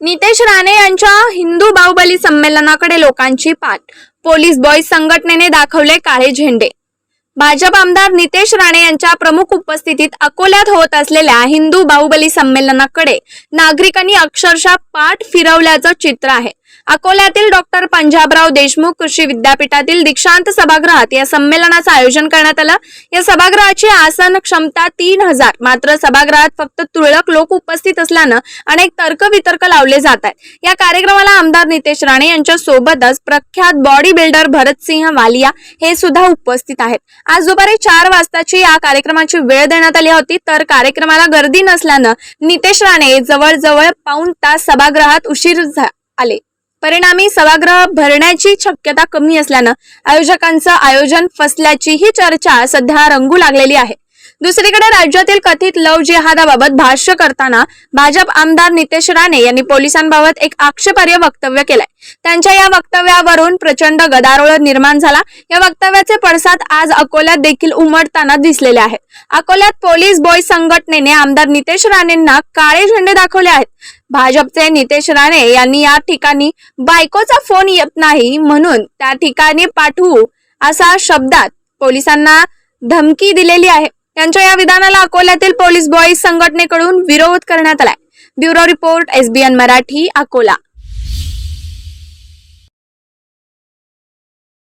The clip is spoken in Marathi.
नितेश राणे यांच्या हिंदू बाहुबली संमेलनाकडे लोकांची पाठ. पोलीस बॉईज संघटनेने दाखवले काळे झेंडे. भाजप आमदार नितेश राणे यांच्या प्रमुख उपस्थितीत अकोल्यात होत असलेल्या हिंदू बाहुबली संमेलनाकडे नागरिकांनी अक्षरशः पाठ फिरवल्याचं चित्र आहे. अकोल्यातील डॉक्टर पंजाबराव देशमुख कृषी विद्यापीठातील दीक्षांत सभागृहात या संमेलनाचं आयोजन करण्यात आलं. या सभागृहाची आसन क्षमता तीन हजार मात्र सभागृहात फक्त तुरळक लोक उपस्थित असल्यानं अनेक तर्कवितर्क लावले जात आहेत. या कार्यक्रमाला आमदार नितेश राणे यांच्या सोबतच प्रख्यात बॉडी बिल्डर भरतसिंह वालिया हे सुद्धा उपस्थित आहेत. आज दुपारी चार वाजताची या कार्यक्रमाची वेळ देण्यात आली होती तर कार्यक्रमाला गर्दी नसल्यानं नितेश राणे जवळजवळ पाऊण तास सभागृहात उशीर झा- आले. परिणामी सभागृह भरण्याची शक्यता कमी असल्यानं आयोजकांचं आयोजन फसल्याचीही चर्चा सध्या रंगू लागलेली आहे. दुसरीकडे राज्यातील कथित लव जिहादाबाबत भाष्य करताना भाजप आमदार नितेश राणे यांनी पोलिसांबाबत एक आक्षेपार्ह वक्तव्य केलंय. त्यांच्या या वक्तव्यावरून प्रचंड गदारोळ निर्माण झाला. या वक्तव्याचे पडसाद आज अकोल्यात देखील उमटताना दिसलेले आहेत. अकोल्यात पोलीस बॉय संघटनेने आमदार नितेश राणेंना काळे झेंडे दाखवले आहेत. भाजपचे नितेश राणे यांनी या ठिकाणी बायकोचा फोन येत नाही म्हणून त्या ठिकाणी पाठवू असा शब्दात पोलिसांना धमकी दिलेली आहे. त्यांच्या या विधानाला अकोल्यातील पोलीस बॉईज संघटनेकडून विरोध करण्यात आलाय. Bureau report SBN Marathi Akola.